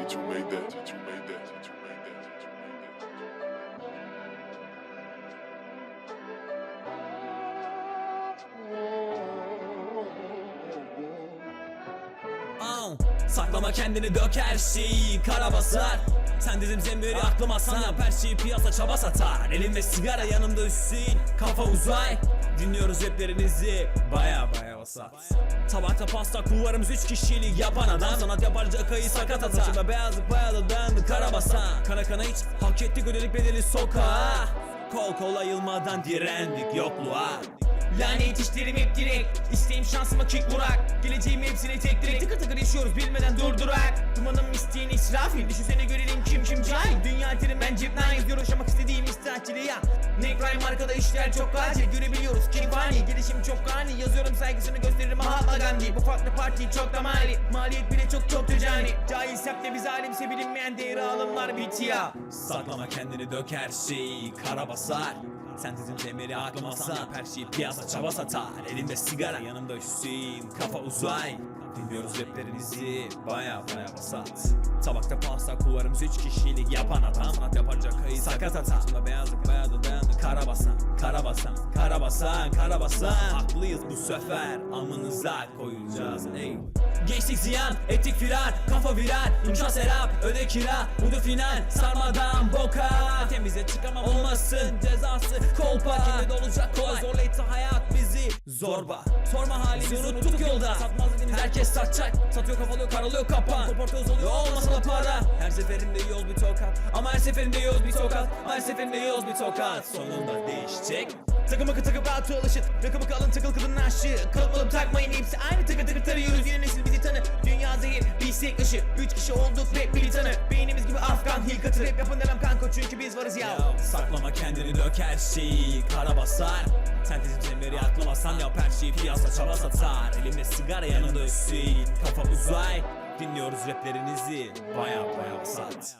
Did you make that? Did you make that? Did you make that? Did you make that? Au, Saklama kendini dök her şeyi kara basar Sen dedim zemberi aklıma san yap her şeyi piyasa çaba satar Elimde sigara yanımda Hüseyin kafa uzay Dinliyoruz raplerinizi baya baya vasat Tabakta pasta kulvarımız üç kişilik yapan adam. Sanat yapar cakayı sakat atar Saçında beyazlık bayağı da dayandı kara basan Kana kana hiç hak ettik ödedik bedeli sokağa. Kol kola yılmadan direndik yokluğa. Lanet işlerim hep direkt. İsteğim şansıma kick vurak. Geleceğim hepsine tek direkt. Tıkır tıkır yaşıyoruz bilmeden durdurak. Dumanım isteyen israfil. Düşünsene görelim kim kim cahil. Dünya terim ben cepten yazıyorum Yaşamak istediğim istahatçiliği ya Ne crime arkada işler çok acil. Görebiliyoruz kim fani Gelişim çok Yazıyorum saygısını gösteririm. Mahatma Gandhi. Bu farklı parti çok da mali. Maliyet bile çok çok tecani Cahil septe biz alimse bilinmeyen değeri alımlar bitiyor. Saklama kendini dök her şeyi kara basar. Sentezin temeli aklıma san Her şeyi piyasa çaba satar. Elimde sigara yanımda Hüseyin Kafa uzay. Dinliyoruz raplerinizi baya baya basat. Tabakta pasta kulvarımız üç kişilik yapan adam. Sanat yapacak kayı sakat atar beyazlık bayağı da dayandı Kara basan, kara basan, kara basan, kara basan Haklıyız bu sefer amınıza koyacağız ey Gençlik ziyan, etik firar, kafa virar İmkan serap, öde kira, budu final Sarmadan boka Temize çıkamam olmasın cezası kolpa Kimde de olacak kolay Zorla etti hayat bizi zorba Sorma halimizi unuttuk yolda herkes satacak Satıyor kafalıyor karalıyor kapan Koportoz oluyor olmasa da para Her seferinde yiyoruz bir tokat. Ama her seferinde yiyoruz bir tokat. Her seferinde yiyoruz bir tokat. Sonunda değişecek. Takımı kı takıp rahatı alışın Rakımı kalın takıl kılın aşığı. Kalıp alıp takmayın hepsi aynı. Tıkır tıkır tarıyoruz. Yeni nesil bizi tanı Dünya zehir tek dışı Üç kişi olduk rap militanı Beynimiz gibi Afgan hilkatı Rap yapın demem kanka çünkü biz varız ya. Saklama kendini dök her şeyi. Kara basar. Sentezim zemleri aklamasan yap her şeyi. Piyasa çaba satar. Elimde sigara yanımda Hüseyin Kafa uzay Dinliyoruz raplerinizi. Baya baya vasat